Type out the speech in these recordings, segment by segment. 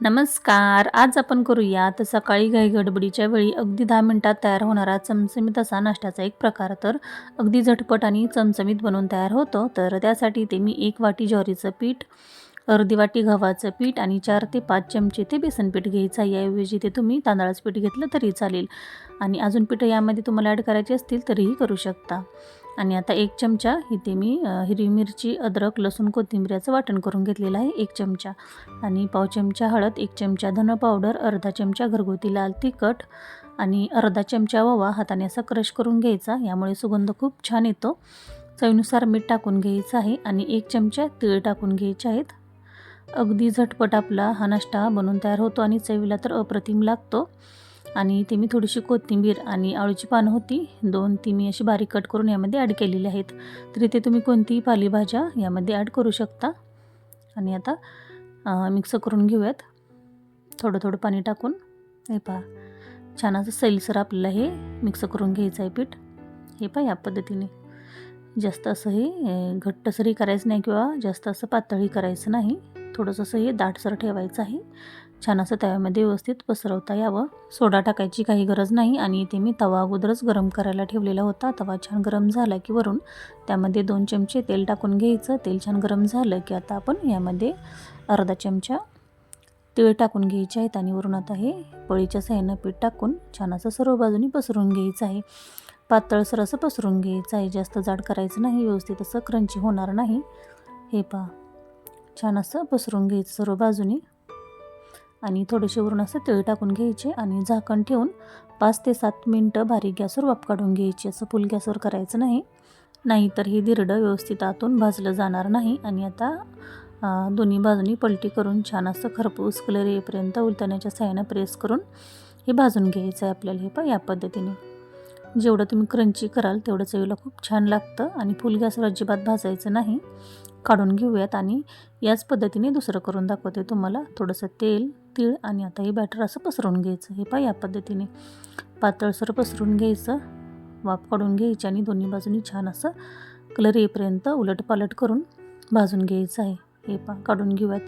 नमस्कार आज आपण करूयात सकाळी घाई गडबडीच्या वेळी अगदी दहा मिनिटात तयार होणारा चमचमीत असा नाश्त्याचा एक प्रकार. तर अगदी झटपट आणि चमचमीत बनवून तयार होतो. तर त्यासाठी ते मी एक वाटी ज्वारीचं पीठ अर्धी वाटी गव्हाचं पीठ आणि चार ते पाच चमचे ते बेसन पीठ घ्यायचं आहे. याऐवजी ते तुम्ही तांदळाचं पीठ घेतलं तरी चालेल. आणि अजून पीठं यामध्ये तुम्हाला ॲड करायची असतील तरीही करू शकता. आणि आता एक चमचा इथे मी हिरवी मिरची अद्रक लसूण कोथिंबिऱ्याचं वाटण करून घेतलेलं आहे एक चमचा. आणि पाव चमचा हळद एक चमचा धन पावडर अर्धा चमचा घरगुती लाल तिखट आणि अर्धा चमचा ववा हाताने असा क्रश करून घ्यायचा यामुळे सुगंध खूप छान येतो. चवीनुसार मीठ टाकून घ्यायचं आहे आणि एक चमचा तीळ टाकून घ्यायचे आहेत. अगदी झटपट आपला हा नाश्ता बनून तयार होतो आणि चवीला तर अप्रतिम लागतो. आणि ते मी थोडीशी कोथिंबीर आणि आळूची पानं होती. दोन ती मी अशी बारीक कट करून यामध्ये ॲड केलेली आहेत. तर इथे तुम्ही कोणतीही पालेभाज्या यामध्ये ॲड करू शकता. आणि आता मिक्स करून घेऊयात. थोडं थोडं पाणी टाकून. हे पहा छान असं सैलसर आपल्याला हे मिक्स करून घ्यायचं आहे पीठ. हे पहा या पद्धतीने. जास्त असं हे अ, घट्टसरही करायचं नाही किंवा जास्त असं पातळही करायचं नाही. थोडंसं असं हे दाटसर ठेवायचं आहे. छान असं तव्यामध्ये व्यवस्थित पसरवता यावं. सोडा टाकायची काही गरज नाही आणि इथे मी तवा अगोदरच गरम करायला ठेवलेला होता. तवा छान गरम झाला की वरून त्यामध्ये दोन चमचे तेल टाकून घ्यायचं. तेल छान गरम झालं की आता आपण यामध्ये अर्धा चमचा तीळ टाकून घ्यायचे आहेत आणि वरून आता हे पोळीच्या साह्यानं पीठ टाकून छान असं सर्व बाजूनी पसरून घ्यायचं आहे. पातळसर असं पसरून घ्यायचं आहे. जास्त जाड करायचं नाही. व्यवस्थित असं क्रंची होणार नाही. हे पहा. छान असं पसरून घ्यायचं सर्व बाजूनी. आणि थोडेसे वरून असं तेल टाकून घ्यायचे आणि झाकण ठेवून पाच ते सात मिनटं बारीक गॅसवर वाफ काढून घ्यायची. असं फुल गॅसवर करायचं नाही. नाहीतर हे दिरडं व्यवस्थित आतून भाजलं जाणार नाही आणि आता दोन्ही बाजूनी पलटी करून छान असं खरपूस कलर येईपर्यंत उलटण्याच्या साह्यानं प्रेस करून हे भाजून घ्यायचं आहे आपल्याला हे पण या पद्धतीने. जेवढं तुम्ही क्रंची कराल तेवढं चवीला खूप छान लागतं आणि फुल गॅसवर अजिबात भाजायचं नाही. काढून घेऊयात आणि याच पद्धतीने दुसरं करून दाखवते तुम्हाला. थोडंसं तेल तीळ आणि आता हे बॅटर असं पसरून घ्यायचं. हे पहा या पद्धतीने. पातळसर पसरून घ्यायचं. वाफ काढून घ्यायची आणि दोन्ही बाजूनी छान असं कलर येईपर्यंत उलटपालट करून भाजून घ्यायचं आहे. हे पण काढून घेऊयात.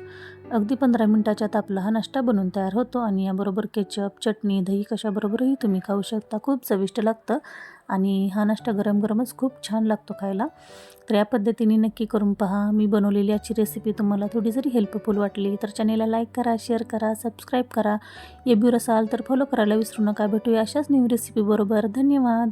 अगदी पंधरा मिनटाच्यात आपला हा नाश्ता बनून तयार होतो आणि याबरोबर केचप चटणी दही कशाबरोबरही तुम्ही खाऊ शकता. खूप चविष्ट लागतं आणि हा नाश्ता गरम गरमच खूप छान लागतो खायला. तर या पद्धतीने नक्की करून पहा. मी बनवलेली याची रेसिपी तुम्हाला थोडी जरी हेल्पफुल वाटली तर चॅनेलला लाईक करा शेअर करा सबस्क्राईब करा. येब्यूर असाल तर फॉलो करायला विसरू नका. भेटूया अशाच न्यू रेसिपीबरोबर धन्यवाद!